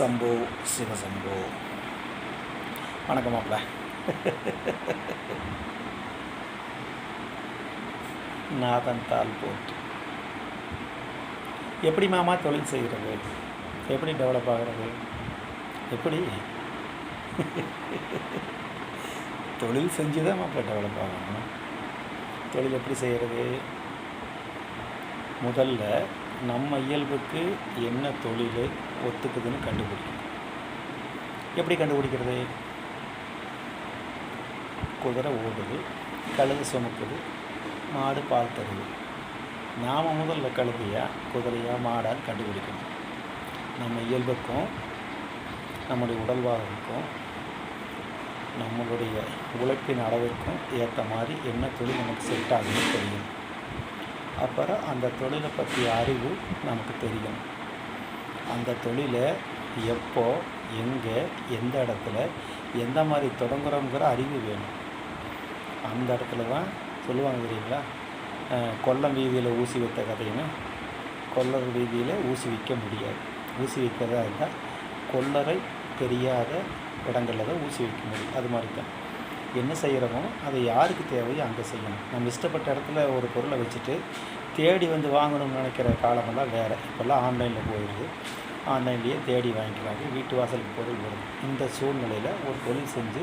சம்போ சிவசம்போ வணக்கம் மாப்பிள நாதன் தாள் போட்டு. எப்படி மாமா தொழில் செய்கிறது? எப்படி டெவலப் ஆகிறது? எப்படி? தொழில் செஞ்சு தான் மாப்பிள்ள டெவலப் ஆகணும். தொழில் எப்படி செய்கிறது? முதல்ல நம்ம இயல்புக்கு என்ன தொழில் ஒத்துக்குதுன்னு கண்டுபிடிக்கணும். எப்படி கண்டுபிடிக்கிறது? குதிரை ஓடுது கழுது சுமக்குது மாடு பால் தருது. நாம் முதல்ல கழுதையா குதிரையா மாடான்னு கண்டுபிடிக்கணும். நம்ம இயல்புக்கும் நம்முடைய உடல்வாகவுக்கும் நம்மளுடைய உழைப்பின் அளவிற்கும் ஏற்ற மாதிரி என்ன தொழில் நமக்கு செட் ஆகுதுன்னு தெரியும். அப்புறம் அந்த தொழிலை பற்றிய அறிவு நமக்கு தெரியும். அந்த தொழிலை எப்போ எங்கே எந்த இடத்துல எந்த மாதிரி தொடங்குறோங்கிற அறிவு வேணும். அந்த இடத்துல தான் சொல்லுவாங்க தெரியுங்களா? கொல்லம் வீதியில் ஊசி வைத்த கதைன்னு. கொல்லர் வீதியில் ஊசி விற்க முடியாது. ஊசி வைக்கிறதா இருந்தால் கொல்லரை தெரியாத இடங்களில் தான் ஊசி வைக்க முடியும். அது மாதிரி தான். என்ன செய்கிறோமோ அதை யாருக்கு தேவையோ அங்கே செய்யணும். நம்ம இஷ்டப்பட்ட இடத்துல ஒரு பொருளை வச்சுட்டு தேடி வந்து வாங்கணும்னு நினைக்கிற காலமெல்லாம் வேறு. இப்போல்லாம் ஆன்லைனில் போயிடுது. ஆன்லைன்லேயே தேடி வாங்கிக்கிறாங்க. வீட்டு வாசலுக்கு பொருள் வரும் இந்த சூழ்நிலையில் ஒரு தொழில் செஞ்சு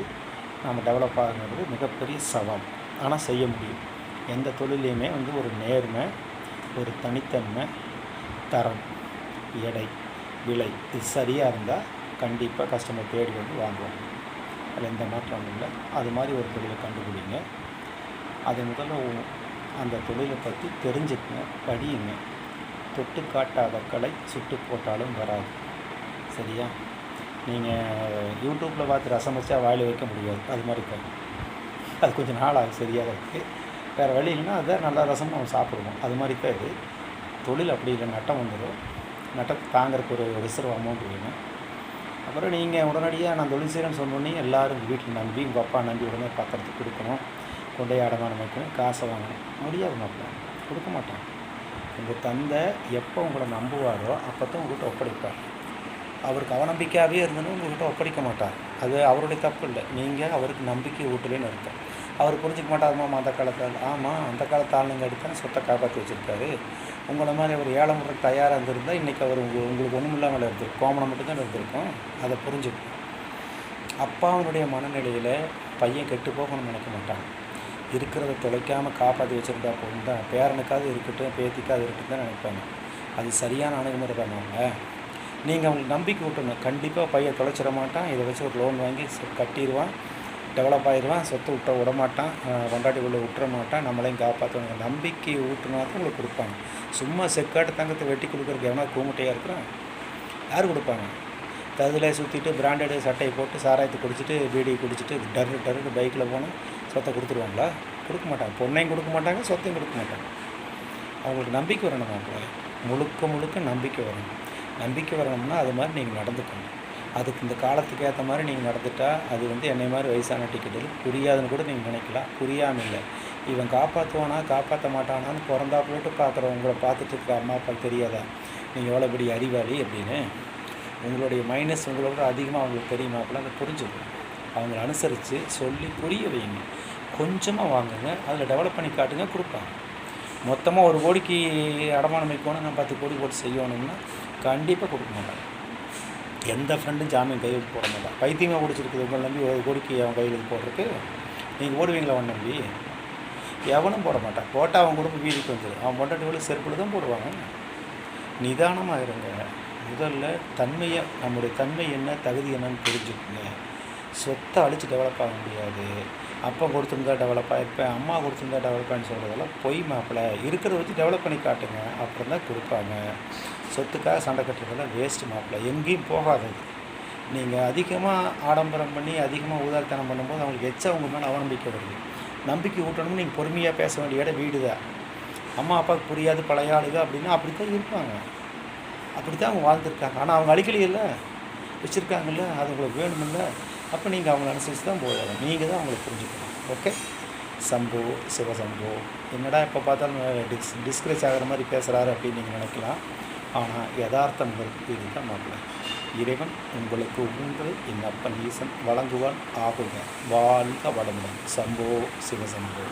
நம்ம டெவலப் ஆகுங்கிறது மிகப்பெரிய சவால். ஆனால் செய்ய முடியும். எந்த தொழிலையுமே வந்து ஒரு நேர்மை ஒரு தனித்தன்மை தரம் எடை விலை இது சரியாக இருந்தால் கண்டிப்பாக கஸ்டமர் தேடி வந்து வாங்குவாங்க. அதில் எந்த மாற்றமும் இல்லை. அது மாதிரி ஒரு தொழிலை கண்டுபிடிங்க. அதை முதல்ல அந்த தொழிலை பற்றி தெரிஞ்சுக்கங்க படியுங்க. தொட்டு காட்டாத கலை சுட்டு போட்டாலும் வராது. சரியா? நீங்கள் யூடியூப்பில் பார்த்து ரசம் வச்சா வாயில் வைக்க முடியாது. அது மாதிரி தான் அது கொஞ்சம் நாள் ஆகும் சரியாக இருக்குது வேறு வழி இல்லைன்னா அதை நல்லா ரசம் நம்ம சாப்பிடுவோம். அது மாதிரி தான் இது. தொழில் அப்படி இல்லை. நட்டம் வந்துடும். நட்டத்தை தாங்கிறதுக்கு ஒரு ரிசர்வ் அமௌண்ட் வேணும். அப்புறம் நீங்கள் உடனடியாக நான் தொழில் செய்கிறேன்னு சொன்னோன்னே எல்லாரும் வீட்டில் நம்பி உங்கள் அப்பா நம்பி உடனே பத்திரத்துக்கு கொடுக்கணும். கொண்டே அடமானம் வைக்கணும் காசை வாங்கணும். முடியாது மாப்பிள்ள. கொடுக்க மாட்டான் உங்கள் தந்தை எப்போ உங்களை நம்புவாரோ அப்போ தான் உங்கள்கிட்ட ஒப்படைப்பார். அவருக்கு அவநம்பிக்கையாகவே இருந்தனும் உங்கள்கிட்ட ஒப்படைக்க மாட்டார். அது அவருடைய தப்பு இல்லை. நீங்கள் அவருக்கு நம்பிக்கை ஊட்டலேன்னு இருக்கும் அவர் புரிஞ்சிக்க மாட்டாருமா அந்த காலத்தால் ஆமாம் அந்த காலத்து ஆளுங்க எடுத்தால் சொத்தை காப்பாற்றி வச்சுருக்காரு. உங்களை மாதிரி ஒரு ஏழை முறை தயாராக இருந்திருந்தால் இன்றைக்கி அவர் உங்கள் உங்களுக்கு ஒன்றும் இல்லாமல் இருந்திருக்கும் கோமணம் மட்டும்தான் இருந்திருக்கும். அதை புரிஞ்சுக்கணும். அப்பாவனுடைய மனநிலையில் பையன் கெட்டு போகணும்னு நினைக்க மாட்டான். இருக்கிறத தொலைக்காமல் காப்பாற்றி வச்சுருந்தா போதும் தான் பேரனுக்காவது இருக்கட்டும் பேத்திக்காவது இருக்கட்டும் தான் நினைப்பாங்க. அது சரியான அணுகுமுறை தானாங்க நீங்கள் அவங்களுக்கு நம்பிக்கை விட்டுணும் கண்டிப்பாக பையன் தொலைச்சிட மாட்டான். இதை வச்சு ஒரு லோன் வாங்கி கட்டிடுவான். டெவலப் ஆயிடுவான் சொத்து விட்ட விட மாட்டான் கொண்டாட்டி உள்ள விட்டுற மாட்டான் நம்மளையும் காப்பாற்றுவாங்க நம்பிக்கை ஊட்டுனா தான் உங்களுக்கு கொடுப்பாங்க. சும்மா செக்காட்டு தங்கத்தை வெட்டி கொடுக்குறதுக்கு எவனா கூமுட்டையாக இருக்கிறான்? யார் கொடுப்பாங்க? ததில் சுற்றிட்டு பிராண்டடு சட்டையை போட்டு சாராயத்தை குடிச்சிட்டு பீடி குடிச்சிட்டு டரு டர்ரு பைக்கில் போனால் சொத்தை கொடுத்துருவாங்களா? கொடுக்க மாட்டாங்க. பொண்ணையும் கொடுக்க மாட்டாங்க சொத்தையும் கொடுக்க மாட்டாங்க. அவங்களுக்கு நம்பிக்கை வரணும் மாப்பிள்ள முழுக்க முழுக்க நம்பிக்கை வரணும். நம்பிக்கை வரணும்னா அது மாதிரி நீங்கள் நடந்துக்கணும். அதுக்கு இந்த காலத்துக்கு ஏற்ற மாதிரி நீங்கள் நடந்துட்டால் அது வந்து என்னை மாதிரி வயசான டிக்கெட்டில் புரியாதுன்னு கூட நீங்கள் நினைக்கலாம். புரியாமல் இல்லை. இவன் காப்பாற்றுவானா காப்பாற்ற மாட்டானான்னு பிறந்தா போட்டு பார்க்குற உங்களை பார்த்துட்டு இருக்க அம்மா அப்பா தெரியாதா? நீங்கள் எவ்வளோ பெரிய அறிவாளி அப்படின்னு. உங்களுடைய மைனஸ் உங்களோட அதிகமாக அவங்களுக்கு தெரியுமாப்பில் அதை புரிஞ்சுக்கணும் அவங்கள அனுசரித்து சொல்லி புரிய வைங்க கொஞ்சமாக வாங்குங்க அதில் டெவலப் பண்ணி காட்டுங்க கொடுப்பாங்க. மொத்தமாக ஒரு கோடிக்கு அடமானம் வைக்கணும் நான் பத்து கோடி போட்டு செய்யணும்னா கண்டிப்பாக கொடுக்க மாட்டாங்க. எந்த ஃப்ரெண்டும் ஜாமீன் கையெழுத்து போட மாட்டான். பைத்தியமாக பிடிச்சிருக்குது உங்களை நம்பி ஒரு கோடிக்கு அவன் கையெழுத்து போடுறதுக்கு நீங்கள் ஓடுவீங்களா அவன் நம்பி? எவனும் போட மாட்டான். போட்டால் அவன் குடும்பம் வீதிக்கு வந்துடும் அவன் பொண்டாட்டி செருப்பில் தான் போடுவாங்க. நிதானமாக இருங்க. முதல்ல தன்மையை நம்முடைய தன்மை என்ன தகுதி என்னன்னு தெரிஞ்சுக்கோங்க. சொத்தை அழித்து டெவலப் ஆக முடியாது. அப்பா கொடுத்துருந்தா டெவலப் ஆகிருப்பேன் அம்மா கொடுத்துருந்தா டெவலப் ஆகி சொல்கிறதெல்லாம் பொய் மாப்பிள்ளை. இருக்கிறத வச்சு டெவலப் பண்ணி காட்டுங்க. அப்புறம் தான் கொடுப்பாங்க. சொத்துக்காக சண்டை கட்டுறதெல்லாம் வேஸ்ட் மாப்பிள்ளை. எங்கேயும் போகாதது. நீங்கள் அதிகமாக ஆடம்பரம் பண்ணி அதிகமாக உதாரித்தனம் பண்ணும்போது அவங்களுக்கு எச்சா உங்கள் மேலே அவநம்பிக்கை வருது. நம்பிக்கை ஊட்டணும்னு நீங்கள் பொறுமையாக பேச வேண்டிய இடம் வீடு தான். அம்மா அப்பாவுக்கு புரியாது பழைய ஆளுக அப்படின்னா அப்படி தான் இருப்பாங்க. அப்படி தான் அவங்க வாழ்ந்துருக்காங்க. ஆனால் அவங்க அழிக்கலையில்ல வச்சுருக்காங்கல்ல. அது உங்களுக்கு வேணுமில்ல. அப்போ நீங்கள் அவங்கள அனுசரித்து தான் போதாது நீங்கள் தான் அவங்களை புரிஞ்சுக்கணும். ஓகே சம்போ சிவசம்போ. என்னடா இப்போ பார்த்தாலும் டிஸ் டிஸ்கரேஜ் ஆகிற மாதிரி பேசுகிறாரு அப்படின்னு நீங்கள் நினைக்கலாம். ஆனால் யதார்த்தம் இதுதான் மாப்பிள்ளை. இறைவன் உங்களுக்கு உங்கள் என் அப்பன் ஈசன் வழங்குவான். ஆகுங்க. வாழ்க வளமுடன். சம்போ சிவசம்போ.